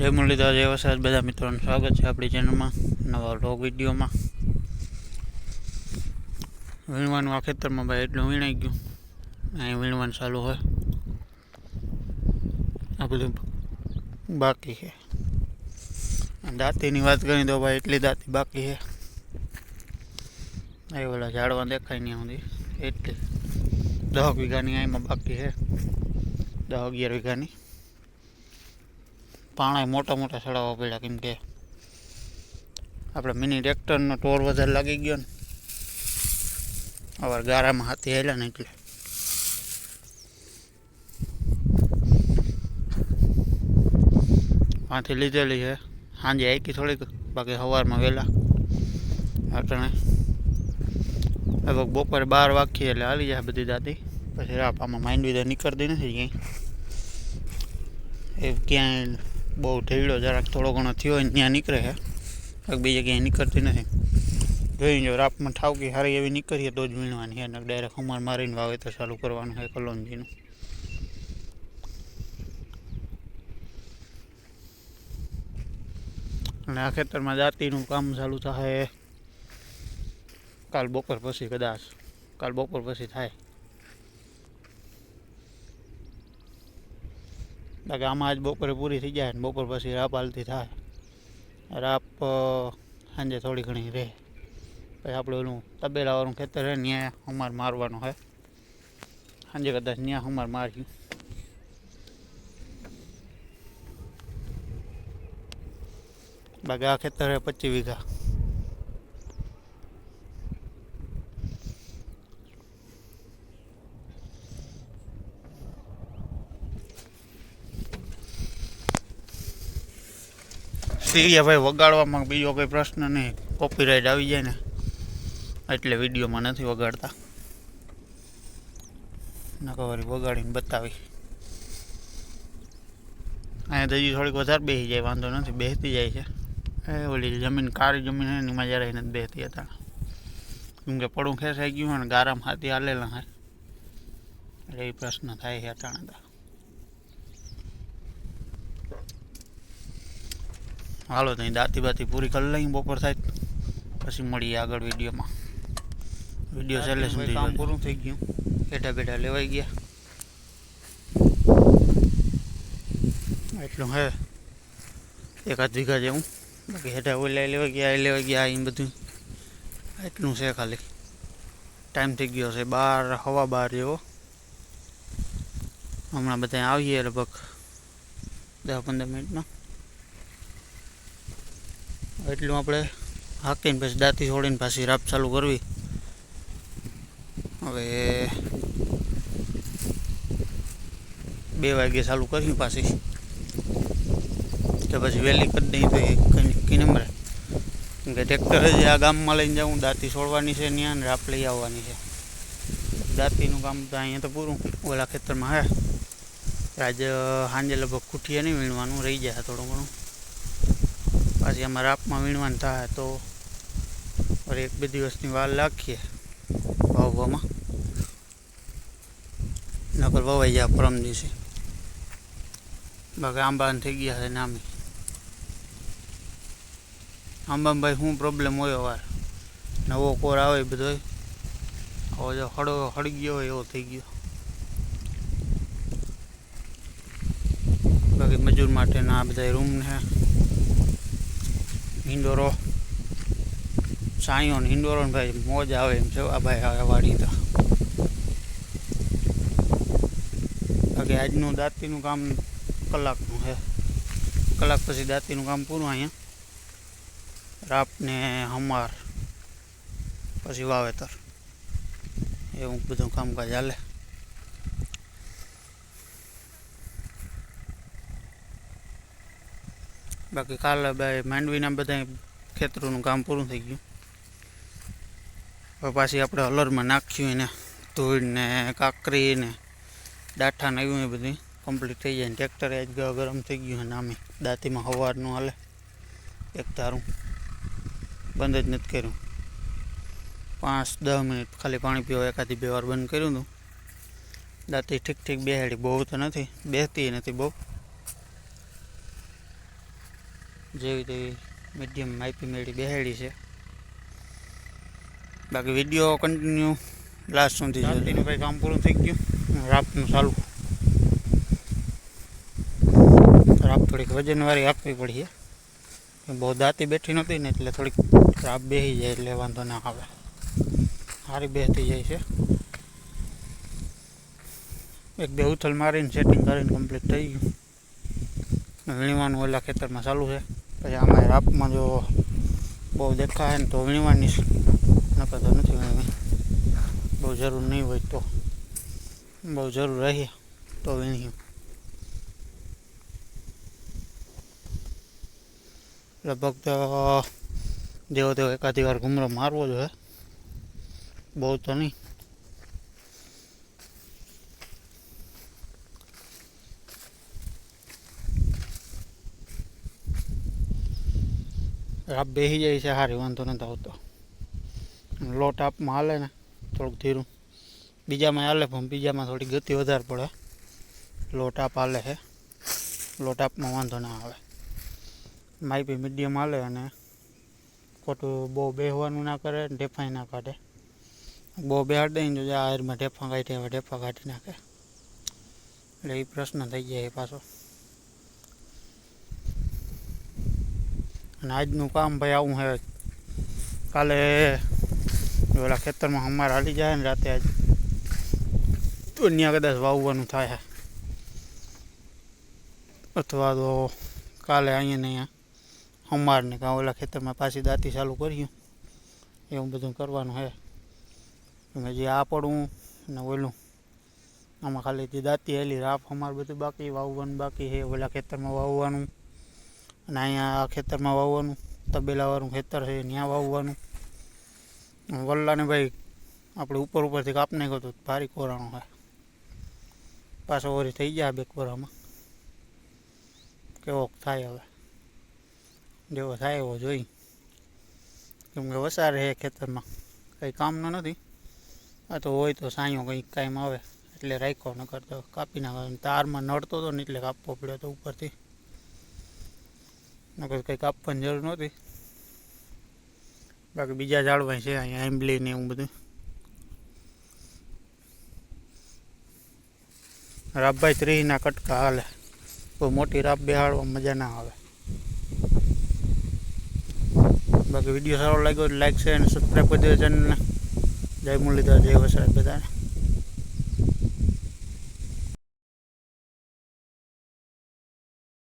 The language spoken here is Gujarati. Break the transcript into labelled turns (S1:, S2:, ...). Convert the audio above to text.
S1: જય મુરલીધર, જય વસાદ બધા મિત્રોનું સ્વાગત છે આપણી ચેનલમાં નવા વ્લોગ વિડીયોમાં. વીણવાનું આ ખેતરમાં ભાઈ એટલું વીણાઈ ગયું. અહીં વીણવાનું ચાલુ હોય. આ બધું બાકી છે. દાંતીની વાત કરી તો ભાઈ એટલી દાંતી બાકી છે. એ ઓલા ઝાડવા દેખાય નહીં સુધી એટલી. દસ વીઘાની અહીંમાં બાકી છે. દસ અગિયાર વીઘાની. પાણા મોટા મોટા સડાવવા પડ્યા કેમ કે આપણે મિની ટ્રેક્ટરનો ટોર વધારે લાગી ગયો ને. અવાર ગારામાં હાથી હેલા ને એટલે આથી લીધેલી છે. સાંજે આકી થોડીક, બાકી સવારમાં વહેલા. અટણે. લગભગ બપોરે બાર વાગી એટલે આવી જાય બધી દાદી. પછી રાપામાં માઇન્ડ વિધા નીકળતી નથી ક્યાંય. એ ક્યાંય બહુ ઢેડો જરાક થોડો ઘણો થયો હોય ત્યાં નીકળે છે બાકી બીજે ક્યાંય નીકળતી નથી. જોઈ જો રાપમાં ઠાવકી સારી એવી નીકળીએ તો જ વીણવાની છે ડાયરેક્ટ હમાર મારીને વાવેતર ચાલુ કરવાનું છે કલોનજીનું. અને આ ખેતરમાં જાતિનું કામ ચાલુ થાય કાલ બપોર પછી કદાચ. કાલ બપોર પછી થાય. બાકી આમાં આજ બપોરે પૂરી થઈ જાય ને બપોર પછી રાપ હાલતી થાય. રાપ સાંજે થોડી ઘણી રહે. પછી આપણે ઓલું તબેલાવાળું ખેતર રહે ત્યાં અમાર મારવાનું હોય સાંજે કદાચ ત્યાં અમાર માર્યું. બાકી આ ખેતર છે પચીસ વીઘા. સીરિયા ભાઈ વગાડવામાં બીજો કોઈ પ્રશ્ન નહીં. કોપીરાઇટ આવી જાય ને. એટલે વિડીયોમાં નથી વગાડતા. નકવારી વગાડીને બતાવી. અહીંયા તો હજી થોડીક વધારે બેસી જાય, વાંધો નથી, બેસતી જાય છે. એ ઓલી જમીન, કાળી જમીન એની મજા જરાય નથી બેસતી હતા. કેમ કે પડું ખેંચાઈ ગયું અને ગારામાં હાથી હાલેલા હોય. એટલે એ પ્રશ્ન થાય છે અટાણે તો. હાલો તો દાંતી બાતી પૂરી કરી લઈ બપોર થાય પછી મળીએ આગળ વિડીયોમાં. વીડિયો છેલ્લે સુધી કામ પૂરું થઈ ગયું. બેઠા બેઠા લેવાઈ ગયા. એટલું હે. એકાદ વીઘા જેવું. બાકી હેઠા ઓલા લેવાઈ ગયા એ લેવાઈ ગયા અહીં બધું. એટલું છે ખાલી. ટાઈમ થઈ ગયો છે બાર હવા બાર જેવો. હમણાં બધા આવીએ લગભગ દસ પંદર મિનિટમાં એટલું આપણે હાકીને પછી દાંતી છોડીને પાછી રાપ ચાલુ કરવી. હવે બે વાગે ચાલુ કર્યું પાછી. તો પછી વહેલી કરી દઈ તો કઈ કેમ કે ટ્રેક્ટર જ આ ગામમાં લઈને જાઉં, દાંતી છોડવાની છે ત્યાં રાપ લઈ આવવાની છે. દાંતીનું કામ તો અહીંયા તો પૂરું, ઓલા ખેતરમાં હે. આજે સાંજે લગભગ ખૂટીએ નહીં વીણવાનું, રહી જાય થોડું ઘણું. પાછી આમાં રાપમાં વીણવાનું થાય તો વળી એક બે દિવસની વાર લાગીએ વાવવામાં. નકર વવાઈ જાય પરમ દિવસે. બાકી આંબા થઈ ગયા છે નામી. આંબાભાઈ ભાઈ શું પ્રોબ્લેમ હોય વાર નવો કોર આવે બધો હવે જો હળો હળી ગયો હોય એવો થઈ ગયો. બાકી મજૂર માટેના આ બધા રૂમ ને હિંડોરો. સાયો ને ને ભાઈ મોજ આવે એમ છે ભાઈ આવે વાડી તો. બાકી આજનું દાંતીનું કામ કલાકનું છે. કલાક પછી દાંતીનું કામ પૂરું અહીંયા. રાપ ને હમાર, પછી વાવેતર. એવું બધું કામકાજ હાલે. બાકી કાલે ભાઈ માંડવીના બધા ખેતરોનું કામ પૂરું થઈ ગયું. હવે પાછી આપણે હલરમાં નાખ્યું એને ધૂળને કાકરી ને દાઠા ને એવું એ બધું કમ્પ્લીટ થઈ જાય ટ્રેક્ટર આજ ગયો ગરમ થઈ ગયું અને આમે દાંતીમાં હવારનું હાલે. એક ધારું. બંધ જ નથી કર્યું. પાંચ દસ મિનિટ ખાલી પાણી પીવા એકાદી બે વાર બંધ કર્યું હતું. દાંતી ઠીક ઠીક બેહાડી. બહુ તો નથી. બેસતી નથી બહુ. જેવી તેવી મીડિયમ માઇપી મેળી બેહેડી છે. બાકી વીડિયો કન્ટિન્યુ લાસ્ટ સુધી જાતિનું ભાઈ કામ પૂરું થઈ ગયું. રાપનું ચાલુ. રાપ થોડીક વજનવાળી આપવી પડી છે. બહુ દાંતી બેઠી નહોતી ને એટલે થોડીક રાપ બેસી જાય એટલે વાંધો ના આવે. સારી બેસતી જાય છે. એક બે ઉથલ મારીને સેટિંગ કરીને કમ્પ્લીટ થઈ ગયું. વીણવાનું ઓલા ખેતરમાં ચાલુ છે. પછી આમાં રાપમાં જો બહુ દેખાય ને તો વીણવાની નકર તો નથી વીણવી બહુ જરૂર નહીં હોય તો બહુ જરૂર રહી તો વીણ્યું લગભગ તો જેવો તેવો એકાદી વાર ઘૂમરો મારવો જોઈએ બહુ તો નહીં રાપ બેસી જાય છે સારી વાંધો નથી આવતો લોટ આપમાં હાલે ને થોડુંક ધીરું બીજામાં હાલે પણ બીજામાં થોડી ગતિ વધારે પડે લોટ આપ હાલે છે લોટ આપમાં વાંધો ના આવે માઇપી મીડિયમ હાલે અને ખોટું બહુ બેહવાનું ના કરે ને ઢેફાઈ ના કાઢે બહુ બેહાડ દઈને જો આ આયરમાં ઢેફા કાઢી હવે ઢેફા કાઢી નાખે એટલે એ પ્રશ્ન થઈ જાય એ પાછો અને આજનું કામ ભાઈ આવું છે કાલે ઓલા ખેતરમાં અમારે હાલી જાય ને રાતે આજ. તો કદાચ વાવવાનું થાય અથવા તો કાલે અહીંયા ને અહીંયા અમારને કાં ઓલા ખેતરમાં પાછી દાંતી ચાલુ કર્યું એવું બધું કરવાનું અમે જે આ પડવું ને ઓલું. આમાં ખાલી જે દાંતી હેલી, રાફ અમારે બધું બાકી, વાવવાનું બાકી છે ઓલા ખેતરમાં વાવવાનું. અને અહીંયા આ ખેતરમાં વાવવાનું, તબેલાવાળું ખેતર છે, ત્યાં વાવવાનું. વલ્લાને ભાઈ આપણે ઉપર ઉપરથી કાપ નાખ્યો તો ભારી કોરાણો હોય પાછો ઓરી થઈ ગયા બે કોરામાં. કેવો થાય હવે? જેવો થાય એવો જોઈ. કેમ કે વસાર છે ખેતરમાં, કંઈ કામનો નથી. આ તો હોય તો સાંયો કંઈક કાંઈ આવે, એટલે રાખ્યો ન કરતો કાપી નાખો. તારમાં નડતો હતો ને એટલે કાપવો પડ્યો હતો ઉપરથી. નકર કંઈ કાપવાની જરૂર નહોતી. બાકી બીજા ઝાડવા છે અહીંયા આંબલી ને એવું બધું. રાબભાઈ ત્રીસના કટકા હાલે. કોઈ મોટી રાબ બેહાડવા મજા ના આવે. બાકી વીડિયો સારો લાગ્યો લાઈક છે અને સબસ્ક્રાઈબ કરી દેજો ચેનલને. જય મુરલીધર, જય વસરાજ બધાને.